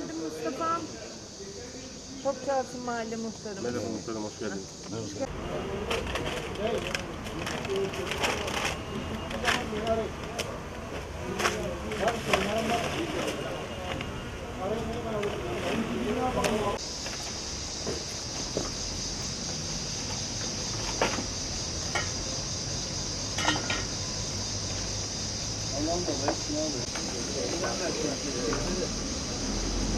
geldin Mustafa'm. Topçualtı Mahalle Muhtarım. Merhaba muhtarım, hoş geldiniz. Hı.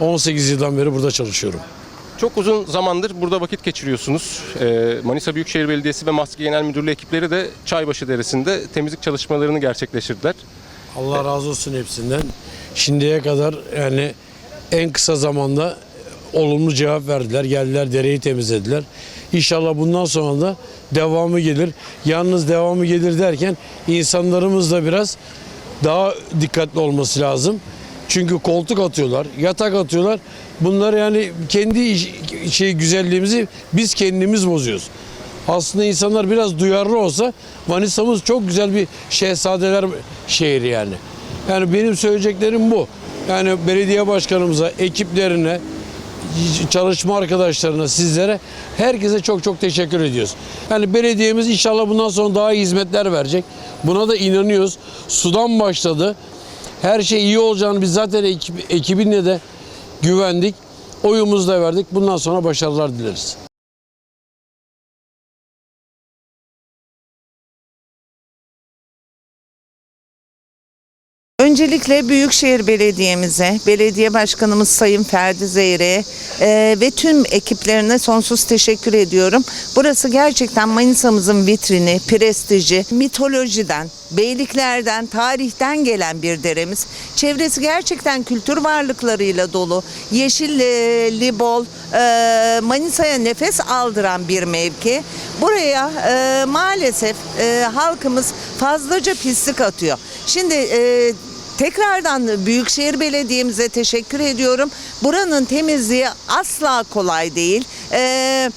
18 yıldan beri burada çalışıyorum. Çok uzun zamandır burada vakit geçiriyorsunuz. Ee, Manisa Büyükşehir Belediyesi ve Maske Genel Müdürlüğü ekipleri de Çaybaşı Deresi'nde temizlik çalışmalarını gerçekleştirdiler. Allah razı olsun hepsinden. Şimdiye kadar yani en kısa zamanda olumlu cevap verdiler. Geldiler dereyi temizlediler. İnşallah bundan sonra da devamı gelir. Yalnız devamı gelir derken insanlarımız da biraz daha dikkatli olması lazım. Çünkü koltuk atıyorlar, yatak atıyorlar. Bunlar yani kendi iş- şey güzelliğimizi biz kendimiz bozuyoruz. Aslında insanlar biraz duyarlı olsa Manisa'mız çok güzel bir şehzadeler şehri yani. Yani benim söyleyeceklerim bu. Yani belediye başkanımıza, ekiplerine, çalışma arkadaşlarına, sizlere, herkese çok çok teşekkür ediyoruz. Yani belediyemiz inşallah bundan sonra daha iyi hizmetler verecek. Buna da inanıyoruz. Sudan başladı. Her şey iyi olacağını biz zaten ekip, ekibinle de güvendik. Oyumuzu da verdik. Bundan sonra başarılar dileriz. Öncelikle Büyükşehir Belediye'mize, belediye başkanımız Sayın Ferdi Zeyre'ye e, ve tüm ekiplerine sonsuz teşekkür ediyorum. Burası gerçekten Manisa'mızın vitrini, prestiji, mitolojiden, beyliklerden, tarihten gelen bir deremiz. Çevresi gerçekten kültür varlıklarıyla dolu, yeşilli bol, e, Manisa'ya nefes aldıran bir mevki. Buraya e, maalesef e, halkımız fazlaca pislik atıyor. Şimdi e, Tekrardan Büyükşehir Belediye'mize teşekkür ediyorum. Buranın temizliği asla kolay değil. Ee,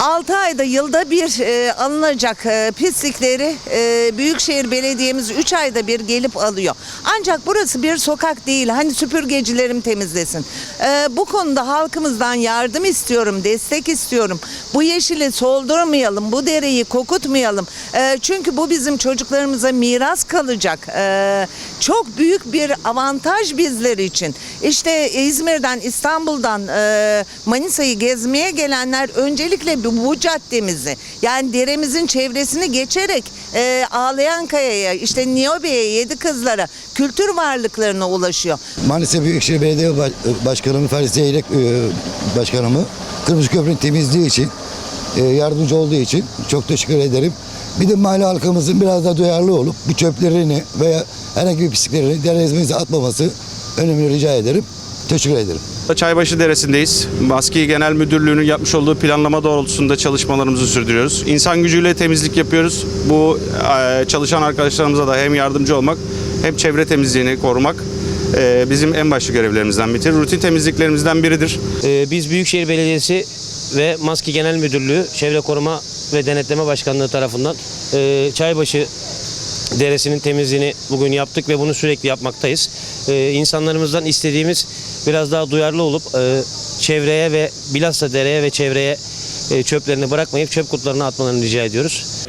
6 ayda yılda bir e, alınacak e, pislikleri e, Büyükşehir Belediye'miz 3 ayda bir gelip alıyor. Ancak burası bir sokak değil. Hani süpürgecilerim temizlesin. E, bu konuda halkımızdan yardım istiyorum, destek istiyorum. Bu yeşili soldurmayalım, bu dereyi kokutmayalım. E, çünkü bu bizim çocuklarımıza miras kalacak. E, çok büyük bir avantaj bizler için. İşte İzmir'den, İstanbul'dan e, Manisa'yı gezmeye gelenler öncelikle bu, caddemizi yani deremizin çevresini geçerek e, Ağlayan Kaya'ya, işte Niyobe'ye, Yedi Kızlar'a kültür varlıklarına ulaşıyor. Manisa Büyükşehir Belediye Baş- Başkanımı Ferit Zeyrek e, Başkanımı Kırmızı Köprü'nün temizliği için e, yardımcı olduğu için çok teşekkür ederim. Bir de mahalle halkımızın biraz da duyarlı olup bu çöplerini veya herhangi bir pislikleri derenize atmaması önemli rica ederim. Teşekkür ederim. Çaybaşı Deresi'ndeyiz. Maski Genel Müdürlüğü'nün yapmış olduğu planlama doğrultusunda çalışmalarımızı sürdürüyoruz. İnsan gücüyle temizlik yapıyoruz. Bu e, çalışan arkadaşlarımıza da hem yardımcı olmak hem çevre temizliğini korumak e, bizim en başlı görevlerimizden biridir. Rutin temizliklerimizden biridir. Ee, Biz Büyükşehir Belediyesi ve Maski Genel Müdürlüğü Çevre Koruma ve Denetleme Başkanlığı tarafından e, Çaybaşı Deresi'nin temizliğini bugün yaptık ve bunu sürekli yapmaktayız. Ee, İnsanlarımızdan istediğimiz biraz daha duyarlı olup e, çevreye ve bilhassa dereye ve çevreye e, çöplerini bırakmayıp çöp kutularına atmalarını rica ediyoruz.